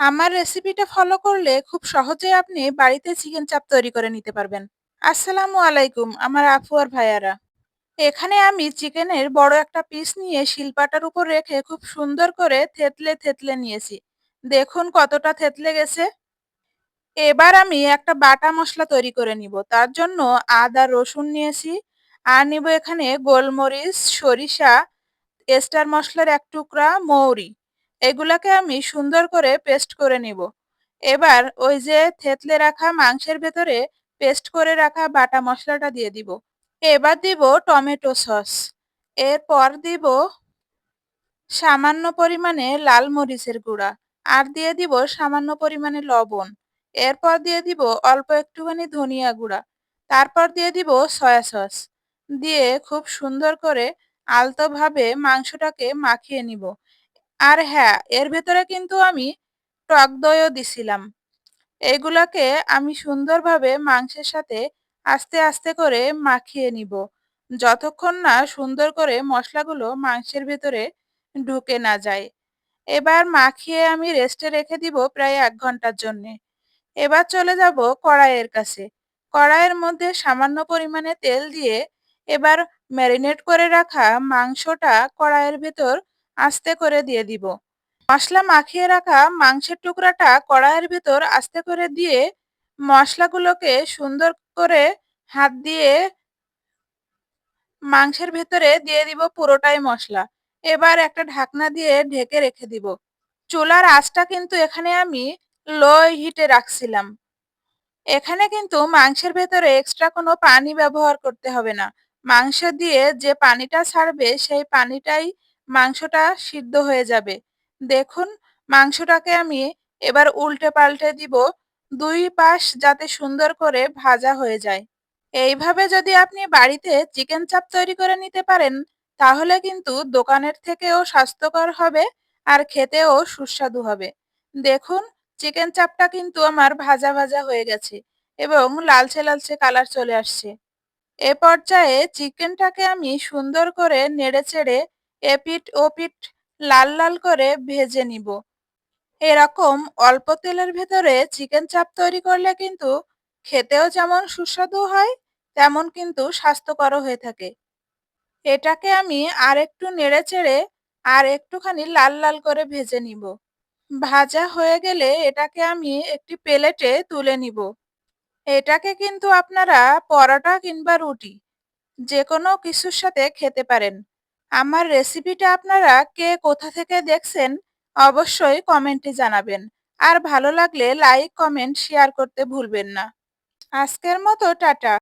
আমার রেসিপিটা ফলো করলে খুব সহজেই আপনি বাড়িতে চিকেন চাপ তৈরি করে নিতে পারবেন। আসসালামু আলাইকুম, আমার আপু আর ভাইয়ারা। এখানে আমি চিকেনের বড় একটা পিস নিয়ে শিলপাটার উপর রেখে খুব সুন্দর করে থেতলে থেতলে নিয়েছি। দেখুন কতটা থেতলে গেছে। এবার আমি একটা বাটা মশলা তৈরি করে নিব। তার জন্য আদা, রসুন নিয়েছি। আর নিব এখানে গোলমরিচ, সরিষা এস্টার মশলার এক টুকরা, মৌরি। এগুলাকে আমি সুন্দর করে পেস্ট করে নিব। এবার ওই যে থেতলে রাখা মাংসের ভেতরে পেস্ট করে রাখা বাটা মশলাটা দিয়ে দিব। এবার দিব টমেটো সস। এরপর দিব সামান্য পরিমাণে লাল মরিচের গুঁড়া। আর দিয়ে দিব সামান্য পরিমাণে লবণ। এরপর দিয়ে দিব অল্প একটুখানি ধনিয়া গুঁড়া। তারপর দিয়ে দিব সয়া সস। দিয়ে খুব সুন্দর করে আলতোভাবে মাংসটাকে মাখিয়ে নিব। আর হ্যাঁ এর ভেতরে কিন্তু আমি টক দইও দিছিলাম। এগুলাকে আমি সুন্দরভাবে মাংসের সাথে আস্তে আস্তে করে মাখিয়ে নিব। যতক্ষণ না সুন্দর করে মশলাগুলো মাংসের ভেতরে ঢুকে না যায়। এবার মাখিয়ে আমি রেস্টে রেখে দিব প্রায় এক ঘণ্টার জন্যে। এবার চলে যাব কড়াইয়ের কাছে। কড়াইয়ের মধ্যে সামান্য পরিমাণে তেল দিয়ে এবার ম্যারিনেট করে রাখা মাংসটা কড়াইয়ের ভেতর আস্তে করে দিয়ে দিব। মশলা মাখিয়ে রাখা মাংসের টুকরাটা কড়াইয়ের ভেতর আস্তে করে দিয়ে মশলাগুলোকে সুন্দর করে হাত দিয়ে মাংসের ভেতরে দিয়ে দিব পুরোটাই মশলা। এবার একটা ঢাকনা দিয়ে ঢেকে রেখে দিব। চুলার আঁচটা কিন্তু এখানে আমি লো হিটে রাখছিলাম। এখানে কিন্তু মাংসের ভেতরে এক্সট্রা কোনো পানি ব্যবহার করতে হবে না। মাংস দিয়ে যে পানিটা ছাড়বে সেই পানিটাই মাংসটা সিদ্ধ হয়ে যাবে। দেখুন, মাংসটাকে আমি এবার উল্টে পাল্টে দিব দুই পাশ যাতে সুন্দর করে ভাজা হয়ে যায়। এইভাবে যদি আপনি বাড়িতে চিকেন চাপ তৈরি করে নিতে পারেন, তাহলে কিন্তু দোকানের থেকেও স্বাস্থ্যকর হবে আর খেতেও সুস্বাদু হবে। দেখুন, চিকেন চাপটা কিন্তু আমার ভাজা ভাজা হয়ে গেছে এবং লালচে লালচে কালার চলে আসছে। এ পর্যায়ে চিকেনটাকে আমি সুন্দর করে নেড়ে চেড়ে এপিট ওপিট লাল লাল করে ভেজে নিব। এরকম অল্প তেলের ভেতরে চিকেন চাপ তৈরি করলে কিন্তু খেতেও যেমন সুস্বাদু হয়, তেমন কিন্তু স্বাস্থ্যকরও হয়ে থাকে। এটাকে আমি আর একটু নেড়ে চেড়ে আর একটুখানি লাল লাল করে ভেজে নিব। ভাজা হয়ে গেলে এটাকে আমি একটি প্লেটে তুলে নিব। এটাকে কিন্তু আপনারা পরোটা কিংবা রুটি যে কোনো কিছুর সাথে খেতে পারেন। আমার রেসিপিটা আপনারা কে কোথা থেকে দেখছেন, অবশ্যই কমেন্টে জানাবেন। আর ভালো লাগলে লাইক কমেন্ট শেয়ার করতে ভুলবেন না। আজকের মতো, টাটা।